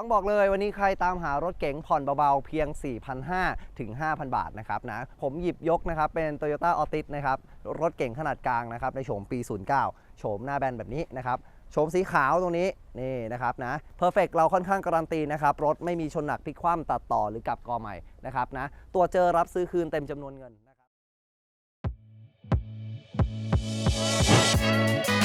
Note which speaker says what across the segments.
Speaker 1: ต้องบอกเลยวันนี้ใครตามหารถเก๋งผ่อนเบาๆ เพียง 4,500 ถึง 5,000 บาทนะครับนะผมหยิบยกนะครับเป็น Toyota Altis นะครับรถเก๋งขนาดกลางนะครับในโฉมปี 09 โฉมหน้าแบนแบบนี้นะครับโฉมสีขาวตรงนี้นี่นะครับนะ Perfect เราค่อนข้างการันตีนะครับรถไม่มีชนหนักพลิกคว่ำตัดต่อหรือกลับกอใหม่นะครับนะตัวเจอรับซื้อคืนเต็มจำนวนเงินนะครับ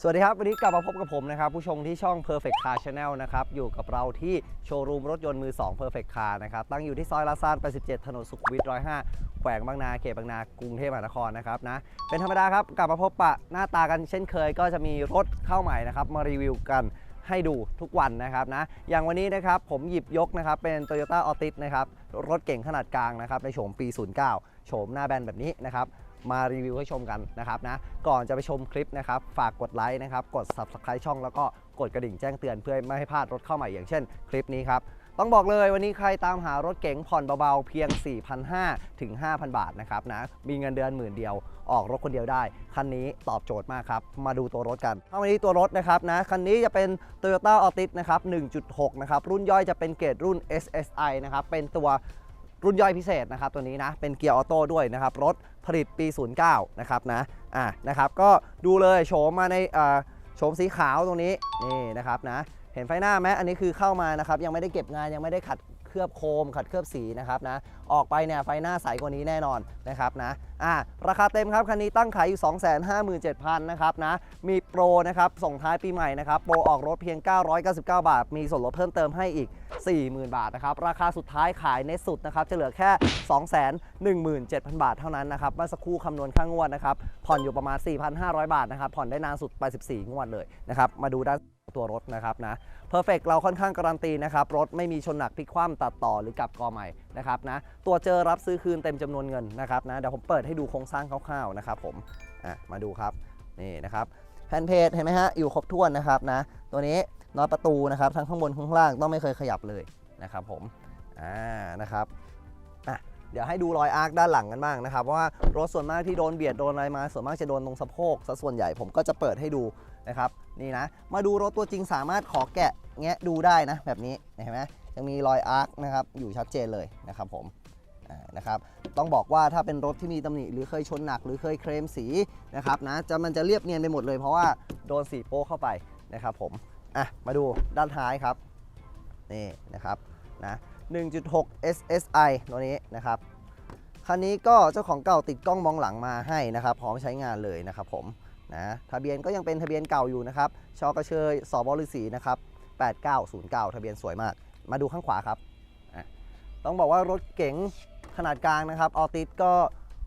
Speaker 1: สวัสดีครับ วันนี้กลับมาพบกับผมนะครับ ผู้ชมที่ช่อง Perfect Car Channel นะครับ อยู่กับเราที่โชว์รูมรถยนต์มือ 2 Perfect Car นะครับ ตั้งอยู่ที่ซอยลาซาน87 ถนนสุขุมวิท105 แขวงบางนาเขตบางนากรุงเทพมหานครนะครับนะเป็นธรรมดาครับ กลับมาพบปะหน้าตากันเช่นเคย ก็จะมีรถเข้าใหม่นะครับ มารีวิวกันให้ดูทุกวันนะครับนะอย่างวันนี้นะครับผมหยิบยกนะครับเป็น Toyota Altis นะครับรถเก่งขนาดกลางนะครับในโฉมปี 09โฉมหน้าแบนแบบนี้นะครับ มารีวิวให้ชมกันนะครับนะก่อนจะไปชมคลิปนะครับฝากกดไลค์นะครับกด Subscribe ช่องแล้วก็กดกระดิ่งแจ้งเตือนเพื่อไม่ให้พลาดรถเข้าใหม่อย่างเช่น คลิปนี้ครับต้องบอกเลยวันนี้ใครตามหารถเก๋งผ่อนเบาๆ เพียง 4,500 ถึง 5,000 บาทนะครับนะ มีเงินเดือนหมื่นเดียว ออกรถคนเดียวได้ คันนี้ตอบโจทย์มากครับ มาดูตัวรถกันถ้าวันนี้ตัวรถนะครับนะ คันนี้จะเป็น Toyota Altis นะครับ 1.6 นะครับ รุ่นย่อยจะเป็นเกรดรุ่น SSI นะครับ เป็นตัว รุ่นย่อยพิเศษนะครับตัวนี้นะเป็นเกียร์ออโต้ด้วยนะครับรถผลิตปี 09 นะครับนะอะนะครับก็ดูเลยโฉมมาในอ่าโฉมสีขาวตรงนี้นี่นะครับนะเห็นไฟหน้าไหมอันนี้คือเข้ามานะครับยังไม่ได้เก็บงานยังไม่ได้ขัด เคลือบโคม ขัดเคลือบสีนะครับนะออกไปเนี่ยไฟหน้าใสกว่านี้แน่นอนนะครับนะอะราคาเต็มครับคันนี้ตั้งขายอยู่ 257,000นะครับนะมีโปรนะครับส่งท้ายปีใหม่นะครับโปรออกรถเพียง 999 บาท มีส่วนลดเพิ่มเติมให้อีก 40,000 บาทนะครับราคาสุดท้ายขายในสุดนะครับจะเหลือแค่ 217,000 บาทเท่านั้นนะครับเมื่อสักครู่คำนวณค่างวดนะครับผ่อนอยู่ประมาณ 4,500 บาทนะครับผ่อนได้นานสุดไป 14 งวดเลยนะครับมาดูด้าน ตัวรถนะครับนะ Perfect เราค่อนข้างการันตีนะครับ รถไม่มีชนหนักพลิกคว่ำตัดต่อหรือกลับกอใหม่นะครับนะตัวเจอรับซื้อคืนเต็มจำนวนเงินนะครับนะเดี๋ยวผมเปิดให้ดูโครงสร้างคร่าวๆนะครับผมอะมาดูครับนี่นะครับแผ่นเพจเห็นไหมฮะอยู่ครบถ้วนนะครับนะตัวนี้น็อตประตูนะครับทั้งข้างบนข้างล่างต้องไม่เคยขยับเลยนะครับผมอ่านะครับอะเดี๋ยวให้ดูรอยอาร์คด้านหลังกันบ้างนะครับเพราะว่ารถส่วนมากที่โดนเบียดโดนอะไรมาส่วนมากจะโดนตรงสะโพกซะส่วนใหญ่ผมก็จะเปิดให้ดู นะครับนี่นะมาดูรถตัวจริงสามารถขอแกะแงะดูได้นะแบบนี้เห็นไหมยังมีรอยอาร์คนะครับอยู่ชัดเจนเลยนะครับผมนะครับต้องบอกว่าถ้าเป็นรถที่มีตำหนิหรือเคยชนหนักหรือเคยเคลมสีนะครับนะจะมันจะเรียบเนียนไปหมดเลยเพราะว่าโดนสีโป๊เข้าไปนะครับผมอะมาดูด้านท้ายครับนี่นะครับนะ1.6 SSI ตัวนี้นะครับคันนี้ก็เจ้าของเก่าติดกล้องมองหลังมาให้นะครับ พร้อมใช้งานเลยนะครับผม นะทะเบียนก็ยังเป็นทะเบียนเก่าอยู่นะครับชอกระเชยสบฤษีนะครับ8909 ทะเบียนสวยมาก มาดูข้างขวาครับต้องบอกว่ารถเก๋งขนาดกลางนะครับออติสก็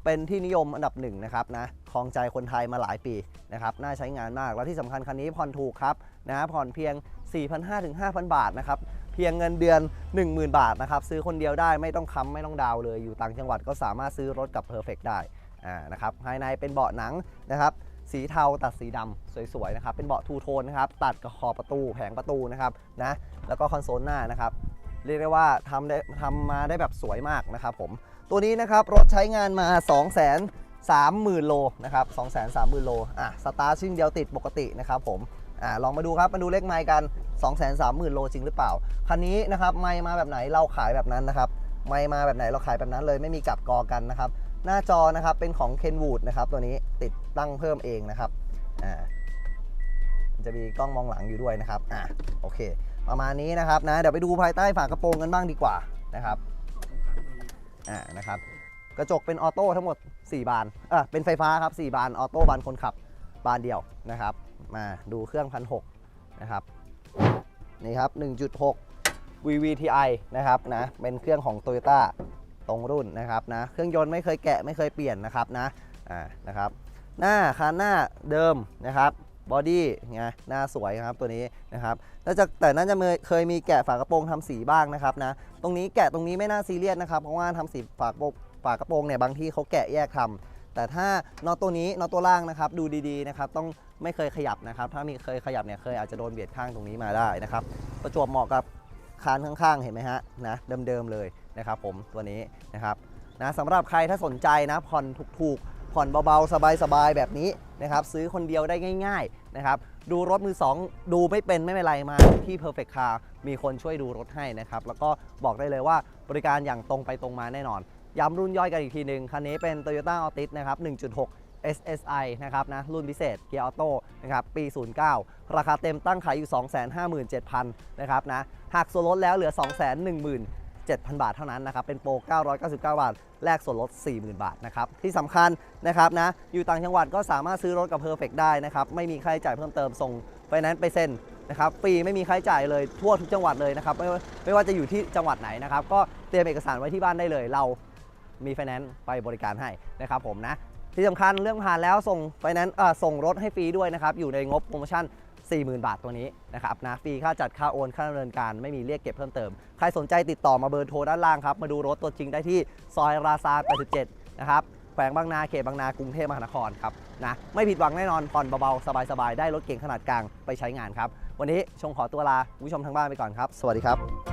Speaker 1: เป็นที่นิยมอันดับหนึ่งนะครับนะครองใจคนไทยมาหลายปีนะครับน่าใช้งานมาก แล้วที่สำคัญคันนี้ผ่อนถูกครับนะผ่อนเพียง 4,500ถึง5,000 บาทนะครับเพียงเงินเดือน 10,000 บาทนะครับซื้อคนเดียวได้ไม่ต้องค้ำไม่ต้องดาวเลยอยู่ต่างจังหวัดก็สามารถซื้อรถกับ Perfect ได้อ่านะครับภายในเป็นเบาะหนังนะครับ สีเทาตัดสีดำสวยๆนะครับเป็นเบาะทูโทนนะครับตัดกับขอบประตูแผงประตูนะครับนะแล้วก็คอนโซลหน้านะครับเรียกได้ว่าทำได้ทำมาได้แบบสวยมากนะครับผมตัวนี้นะครับรถใช้งานมา2 3 0 0 0 0 โลนะครับ2 3 0 0 0 0 โลอะสตาร์ทชิ่งเดียวติดปกตินะครับผมอ่าลองมาดูครับมาดูเลขไมล์กัน 2 3 0 0 0 0 โลจริงหรือเปล่า คันนี้นะครับไมล์มาแบบไหนเราขายแบบนั้นนะครับไมล์มาแบบไหนเราขายแบบนั้นเลยไม่มีกลับกอกันนะครับ หน้าจอนะครับเป็นของ Kenwood นะครับตัวนี้ติดตั้งเพิ่มเองนะครับอ่าจะมีกล้องมองหลังอยู่ด้วยนะครับอ่าโอเค ประมาณนี้นะครับนะเดี๋ยวไปดูภายใต้ฝากระโปรงกันบ้างดีกว่านะครับอ่านะครับกระจกเป็นออโต้ทั้งหมด 4 บานเออเป็นไฟฟ้าครับ 4 บานออโต้บานคนขับบานเดียวนะครับ มาดูเครื่องพันหนะครับนี่ครับ 1.6 VVTi นะครับนะเป็นเครื่องของ Toyota ตรงรุ่นนะครับนะเครื่องยนต์ไม่เคยแกะไม่เคยเปลี่ยนนะครับนะอ่านะครับ หน้าคันหน้าเดิมนะครับบอดี้ไงหน้าสวยครับตัวนี้นะครับแล้วจะแต่น่าจะเคยมีแกะฝากระโปรงทำสีบ้างนะครับนะตรงนี้แกะตรงนี้ไม่น่าซีเรียสนะครับเพราะว่าทำสีฝากระโปรงฝากระโปรงเนี่ยบางที่เขาแกะแยกทำแต่ถ้านอตตัวนี้นอตตัวล่างนะครับดูดีๆนะครับต้องไม่เคยขยับนะครับ ถ้ามีเคยขยับเนี่ยเคยอาจจะโดนเบียดข้างตรงนี้มาได้นะครับ ประจวบเหมาะกับ คานข้างๆ เห็นไหมฮะนะเดิมๆเลยนะครับผมตัวนี้นะครับนะสำหรับใครถ้าสนใจนะผ่อนถูกๆ ผ่อนเบาๆ สบายๆ แบบนี้นะครับซื้อคนเดียวได้ง่ายๆนะครับดูรถมือ 2 ดูไม่เป็นไม่เป็นไรมาที่ Perfect Car มีคนช่วยดูรถให้นะครับแล้วก็บอกได้เลยว่าบริการอย่างตรงไปตรงมาแน่นอน ย้ำรุ่นย่อยกันอีกทีหนึ่งคันนี้เป็น Toyota Altis นะครับ1.6 SSI นะครับนะรุ่นพิเศษเกียร์ออโต้นะครับปี 09 ราคาเต็มตั้งขายอยู่ 257,000นะครับนะหักส่วนลดแล้วเหลือ 217,000 บาทเท่านั้นนะครับ เป็นโปร 999 บาท แลกส่วนลด 40,000 บาทนะครับ ที่สำคัญนะครับนะ อยู่ต่างจังหวัดก็สามารถซื้อรถกับ Perfect ได้นะครับ ไม่มีค่าใช้จ่ายเพิ่มเติม ส่งไฟแนนซ์ไปเซ็นนะครับ ฟรีไม่มีค่าใช้จ่ายเลย ทั่วทุกจังหวัดเลยนะครับ ไม่ว่าไม่ว่าจะอยู่ที่จังหวัดไหนนะครับ ก็เตรียมเอกสารไว้ที่บ้านได้เลย เรามีไฟแนนซ์ไปบริการให้นะครับผมนะ ที่สำคัญเรื่องผ่านแล้วส่งไฟแนนซ์ส่งรถให้ฟรีด้วยนะครับ อยู่ในงบโปรโมชั่น 40,000 บาทตัวนี้นะครับนะฟรีค่าจัดค่าโอนค่าดำเนินการไม่มีเรียกเก็บเพิ่มเติม ใครสนใจติดต่อมาเบอร์โทรด้านล่างครับ มาดูรถตัวจริงได้ที่ซอยราซา87 นะครับแขวงบางนาเขตบางนากรุงเทพมหานครครับนะไม่ผิดหวังแน่นอนผ่อนเบาๆ สบายๆ ได้รถเก่งขนาดกลางไปใช้งานครับ วันนี้ชงขอตัวลาผู้ชมทางบ้านไปก่อนครับ สวัสดีครับ